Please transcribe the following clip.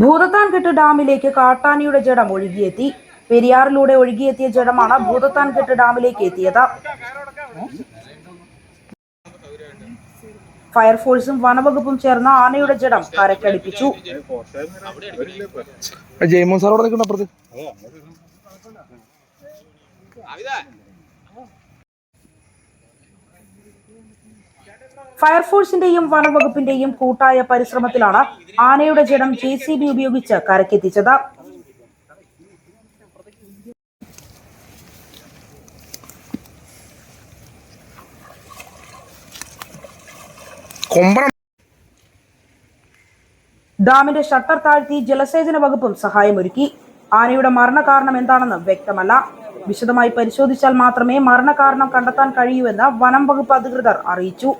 ഭൂതത്താൻകെട്ട് ഡാമിലേക്ക് കാട്ടാനിയുടെ ജഡം ഒഴുകിയെത്തി. പെരിയാറിലൂടെ ഒഴുകിയെത്തിയ ജഡമാണ് ഭൂതത്താൻകെട്ട് ഡാമിലേക്ക് എത്തിയത്. ഫയർഫോഴ്സും വനവകുപ്പും ചേർന്ന് ആനയുടെ ജഡം കരക്കടിപ്പിച്ചു. ജയ്മോൻ സാർ അവിടെ നിൽക്കണം അപ്പുറത്ത്? ഫയർഫോഴ്സിന്റെയും വനംവകുപ്പിന്റെയും കൂട്ടായ പരിശ്രമത്തിലാണ് ആനയുടെ ജഡം ജെ സി ബി ഉപയോഗിച്ച് കരക്കെത്തിച്ചത്. ഡാമിന്റെ ഷട്ടർ താഴ്ത്തി ജലസേചന വകുപ്പും സഹായമൊരുക്കി ആനയുടെ മരണകാരണം എന്താണെന്ന് വ്യക്തമല്ല. വിശദമായി പരിശോധിച്ചാൽ മാത്രമേ മരണകാരണം കണ്ടെത്താൻ കഴിയൂ എന്ന് വനം വകുപ്പ് അധികൃതർ അറിയിച്ചു.